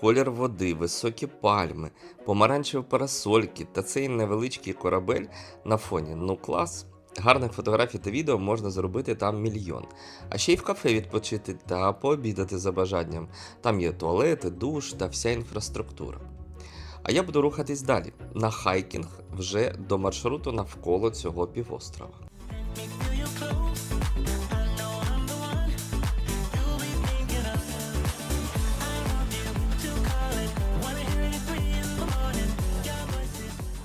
Колір води, високі пальми, помаранчеві парасольки та цей невеличкий корабель на фоні. Ну клас. Гарних фотографій та відео можна зробити там мільйон. А ще й в кафе відпочити та пообідати за бажанням. Там є туалети, душ та вся інфраструктура. А я буду рухатись далі на хайкінг вже до маршруту навколо цього півострова.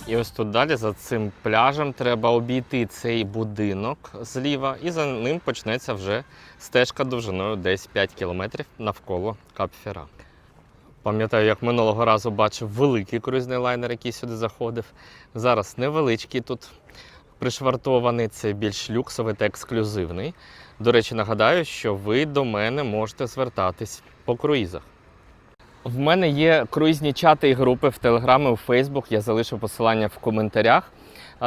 І ось тут далі за цим пляжем треба обійти цей будинок зліва, і за ним почнеться вже стежка довжиною десь 5 кілометрів навколо Капфіра. Пам'ятаю, як минулого разу бачив великий круїзний лайнер, який сюди заходив. Зараз невеличкий тут пришвартований, це більш люксовий та ексклюзивний. До речі, нагадаю, що ви до мене можете звертатись по круїзах. В мене є круїзні чати і групи в Телеграмі, у Фейсбук. Я залишу посилання в коментарях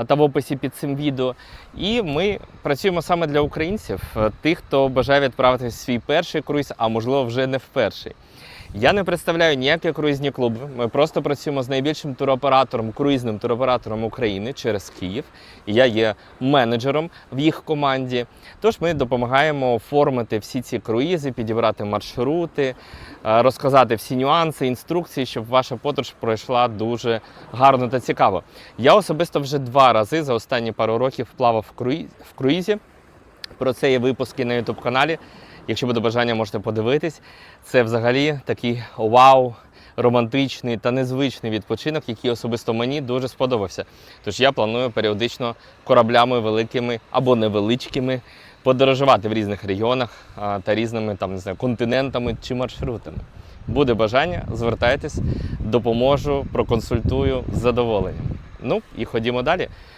та в описі під цим відео. І ми працюємо саме для українців, е, тих, хто бажає відправити свій перший круїз, а можливо вже не в перший. Я не представляю ніякі круїзні клуби. Ми просто працюємо з найбільшим туроператором, круїзним туроператором України через Київ. Я є менеджером в їх команді. Тож ми допомагаємо оформити всі ці круїзи, підібрати маршрути, е, розказати всі нюанси, інструкції, щоб ваша подорож пройшла дуже гарно та цікаво. Я особисто вже два рази за останні пару років плавав в круїзі. Про це є випуски на YouTube каналі. Якщо буде бажання, можете подивитись. Це взагалі такий вау, романтичний та незвичний відпочинок, який особисто мені дуже сподобався. Тож я планую періодично кораблями великими або невеличкими подорожувати в різних регіонах та різними там не знаю, континентами чи маршрутами. Буде бажання, звертайтесь, допоможу, проконсультую з задоволенням. Ну і ходімо далі.